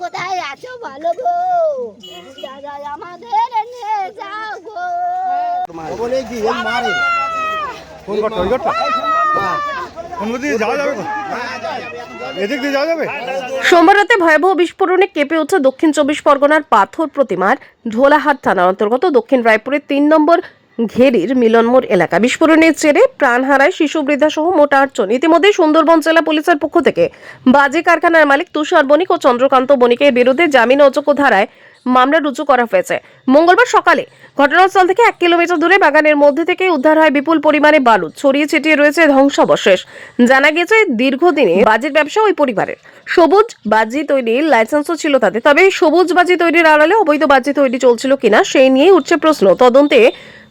কোথায় আছো ভালো গো? দাদা আমাদের নিয়ে যাও গো। বলে কি এর মারে কোন ঘরটা ওই ঘরটা। অন্য দিকে যাওয়া যাবে এদিক দিয়ে যাওয়া যাবে? সোমবার রাতে ভয়াবহ বিস্ফোরণে কেঁপে ওঠে দক্ষিণ চব্বিশ পরগনার পাথর প্রতিমার ঢোলাহাট থানার অন্তর্গত দক্ষিণ রায়পুরের তিন নম্বর ঘেরির মিলনমোড় এলাকা। বিস্ফোরণের জেরে প্রাণ হারায় শিশু বৃদ্ধা সহ মোট আটজন ইতিমধ্যে সুন্দরবন জেলা পুলিশের পক্ষ থেকে বাজে কারখানার মালিক তুষার বণিক ও চন্দ্রকান্ত বণিকের বিরুদ্ধে জামিন অযোগ্য ধারায় মামলা রুজু করা হয়েছে। মঙ্গলবার সকালে ঘটনাস্থল থেকে এক কিলোমিটার দূরে বাগানের মধ্যে থেকে উদ্ধার হয় বিপুল পরিমাণে বালু। ছড়িয়ে ছিটিয়ে রয়েছে ধ্বংসাবশেষ। জানা গেছে দীর্ঘদিনে বাজির ব্যবসা ওই পরিবারের। সবুজ বাজি তৈরির লাইসেন্সও ছিল তাদের। তবে সবুজ বাজি তৈরির আড়ালে অবৈধ বাজি তৈরি চলছিল কিনা, সেই নিয়েই উঠছে প্রশ্ন। তদন্তে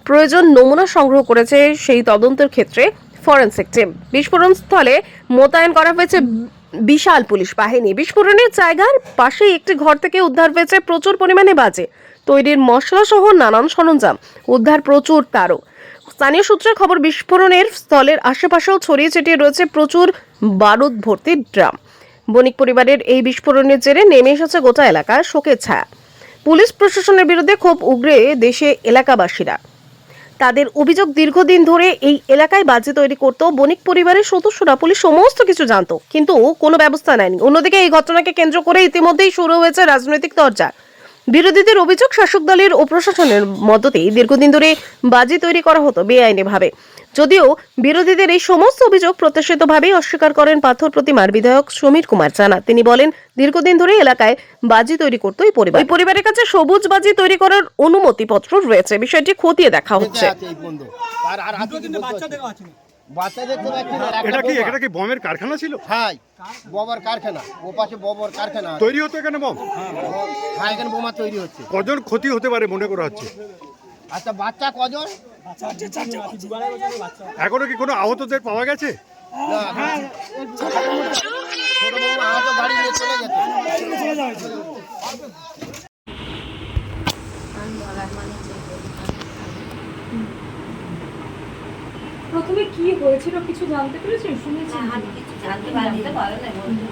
প্রয়োজন নমুনা সংগ্রহ করেছে সেই তদন্তের ক্ষেত্রে ফরেনসিক টিম। বিস্ফোরণ স্থলে মোতায়েন করা হয়েছে বিশাল পুলিশ বাহিনী। বিস্ফোরণের জায়গার পাশেই একটি ঘর থেকে উদ্ধার হয়েছে প্রচুর পরিমাণে বাজে। তৈরির মশলা সহ নানান সরঞ্জাম। উদ্ধার প্রচুর তারও। স্থানীয় সূত্রে খবর, বিস্ফোরণের স্থলের আশেপাশেও ছড়িয়ে ছিটিয়ে রয়েছে প্রচুর বারুদ ভর্তি ড্রাম। বণিক পরিবারের এই বিস্ফোরণের জেরে নেমে এসেছে গোটা এলাকার শোকের ছায়া। পুলিশ প্রশাসনের বিরুদ্ধে ক্ষোভ উগরে দেশে এলাকাবাসীরা। তাদের অভিযোগ দীর্ঘদিন ধরে এই এলাকায় বাজি তৈরি করত। বণিক পরিবারের সদস্যরা, পুলিশ সমস্ত কিছু জানত, কিন্তু কোনো ব্যবস্থা নেয়নি। অন্যদিকে এই ঘটনাকে কেন্দ্র করে ইতিমধ্যেই শুরু হয়েছে রাজনৈতিক তরজা বিরোধীদের অভিযোগ শাসক দলের ও প্রশাসনের মদতেই দীর্ঘদিন ধরে বাজি তৈরি করা হতো বেআইনিভাবে। যদিও বিরোধীদের এই সমস্ত অভিযোগ প্রত্যাশিতভাবেই অস্বীকার করেন পাথর প্রতিমার বিধায়ক সমীর কুমার জানা। তিনি বলেন দীর্ঘদিন ধরে এলাকায় বাজি তৈরি করতো এই পরিবার। এই পরিবারের কাছে সবুজ বাজি তৈরি করার অনুমতিপত্র রয়েছে। বিষয়টি খতিয়ে দেখা হচ্ছে। আর বাচ্চাদের তো এটা কি। এটা কি বমের কারখানা ছিল? হ্যাঁ ববর কারখানা। ও পাশে ববর কারখানা তৈরি হতো এখানে বম হ্যাঁ এখানে বোমা তৈরি হচ্ছে। কজন ক্ষতি হতে পারে মনে করা হচ্ছে? আচ্ছা বাচ্চা কজন? এখনও কি কোনো আহতদের পাওয়া গেছে? না, ছোট আহত গাড়ি নিয়ে চলে গেছে। প্রথমে কি হয়েছিল কিছু জানতে পেরেছেন? শুনেছেন আমি কিছু জানতে পারিনি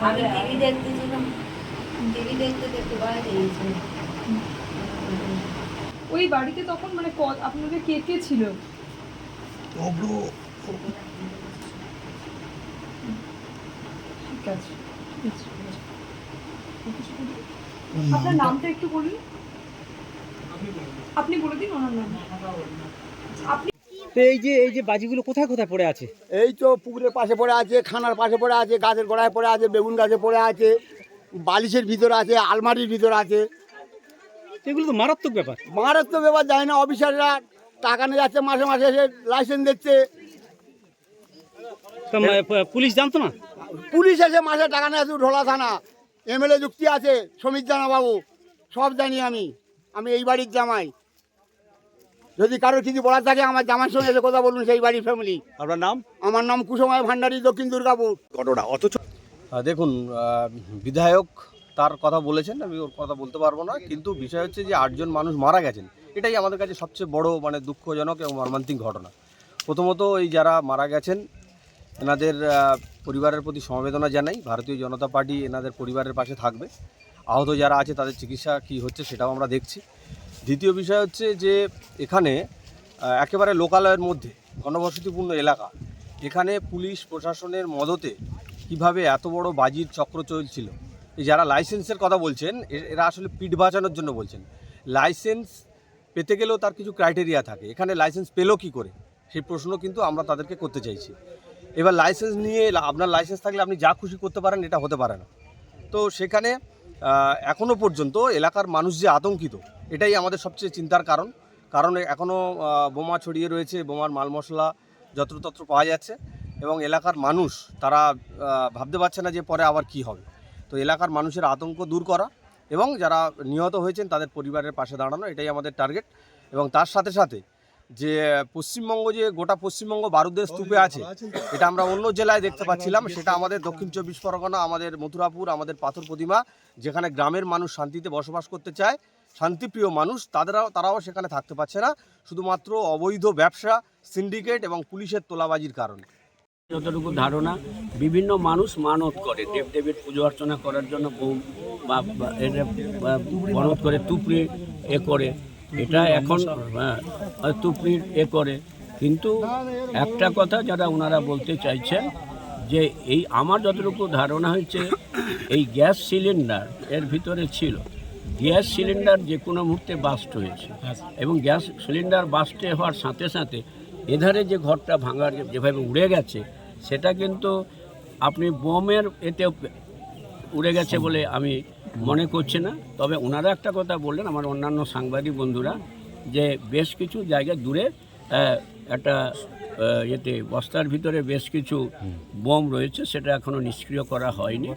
আমি টিভি দেখতেছিলাম টিভি দেখতে দেখতে বাইরে গেছি ওই বাড়িতে তখন মানে আপনাদের কে কে ছিল? ঠিক আছে। আপনার নামটা একটু বলুন। আপনি বলে দিন ওনার নাম। আপনি তো এই যে এই যে বাজিগুলো কোথায় কোথায় পড়ে আছে? এই তো পুকুরের পাশে পড়ে আছে খানার পাশে পড়ে আছে গাছের গোড়ায় পড়ে আছে বেগুন গাছে পড়ে আছে বালিশের ভিতরে আছে আলমারির ভিতরে আছে। এগুলো তো মারাত্মক ব্যাপার। মারাত্মক ব্যাপার যায় না অফিসাররা টাকা নিয়ে যাচ্ছে মাসে মাসে এসে লাইসেন্স দিচ্ছে। তো পুলিশ জানতো না? পুলিশ এসে মাসে টাকা নিয়ে আসে ঢোলা থানা এমএলএ যুক্তি আছে সমীর জানা বাবু সব জানি আমি। আমি এই বাড়ির জামাই। যদি কারোর কিছু বলার থাকে আমার জামার সঙ্গে এসে কথা বলুন সেই বাড়ির ফ্যামিলি আপনার নাম? আমার নাম কুসময় ভান্ডারী দক্ষিণ দুর্গাপুর। ঘটনা অথচ দেখুন বিধায়ক তার কথা বলেছেন আমি ওর কথা বলতে পারব না কিন্তু বিষয় হচ্ছে যে আটজন মানুষ মারা গেছেন। এটাই আমাদের কাছে সবচেয়ে বড় মানে দুঃখজনক এবং মর্মান্তিক ঘটনা। প্রথমত এই যারা মারা গেছেন এনাদের পরিবারের প্রতি সমবেদনা জানাই। ভারতীয় জনতা পার্টি এনাদের পরিবারের পাশে থাকবে। আহত যারা আছে তাদের চিকিৎসা কি হচ্ছে সেটাও আমরা দেখছি। দ্বিতীয় বিষয় হচ্ছে যে এখানে একেবারে লোকালয়ের মধ্যে ঘনবসতিপূর্ণ এলাকা, এখানে পুলিশ প্রশাসনের মদতে কীভাবে এত বড় বাজির চক্র চলছিল যারা লাইসেন্সের কথা বলছেন এরা আসলে পিঠ বাঁচানোর জন্য বলছেন। লাইসেন্স পেতে গেলেও তার কিছু ক্রাইটেরিয়া থাকে, এখানে লাইসেন্স পেল কি করে, সেই প্রশ্ন কিন্তু আমরা তাদেরকে করতে চাইছি। এবার লাইসেন্স নিয়ে, আপনার লাইসেন্স থাকলে আপনি যা খুশি করতে পারেন, এটা হতে পারে না। তো সেখানে আহ, এখনও পর্যন্ত এলাকার মানুষ যে আতঙ্কিত এটাই আমাদের সবচেয়ে চিন্তার কারণ। কারণ এখনও বোমা ছড়িয়ে রয়েছে বোমার মাল মশলা যত্রতত্র পাওয়া যাচ্ছে এবং এলাকার মানুষ তারা ভাবতে পারছে না যে পরে আবার কি হবে। তো এলাকার মানুষের আতঙ্ক দূর করা এবং যারা নিহত হয়েছেন তাদের পরিবারের পাশে দাঁড়ানো এটাই আমাদের টার্গেট এবং তার সাথে সাথে যে পশ্চিমবঙ্গ যে গোটা পশ্চিমবঙ্গ বারুদের স্তূপে আছে এটা আমরা অন্য জেলায় দেখতে পাচ্ছিলাম। সেটা আমাদের দক্ষিণ চব্বিশ পরগনা আমাদের মথুরাপুর আমাদের পাথর প্রতিমা যেখানে গ্রামের মানুষ শান্তিতে বসবাস করতে চায় শান্তিপ্রিয় মানুষ তাদেরাও তারাও সেখানে থাকতে পারছে না। শুধুমাত্র অবৈধ ব্যবসা সিন্ডিকেট এবং পুলিশের তোলাবাজির কারণে। যতটুকু ধারণা বিভিন্ন মানুষ মানত করে দেবদেবীর পুজো অর্চনা করার জন্য বোম বা বা এটা বা মানত করে তুপড়ি এ করে। এটা এখন হ্যাঁ, তুপড়ির এ করে। কিন্তু একটা কথা যারা ওনারা বলতে চাইছেন যে এই আমার যতটুকু ধারণা হয়েছে এই গ্যাস সিলিন্ডার এর ভিতরে ছিল। গ্যাস সিলিন্ডার যে কোনো মুহূর্তে বাস্ট হয়েছে এবং গ্যাস সিলিন্ডার বাস্টে হওয়ার সাথে সাথে এধারে যে ঘরটা ভাঙার যেভাবে উড়ে গেছে সেটা কিন্তু আপনি বোমের এতে উড়ে গেছে বলে আমি মনে করছে না। তবে ওনারা একটা কথা বললেন আমার অন্যান্য সাংবাদিক বন্ধুরা যে বেশ কিছু জায়গা দূরে একটা এতে বস্তার ভিতরে বেশ কিছু বোম রয়েছে সেটা এখনও নিষ্ক্রিয় করা হয়নি।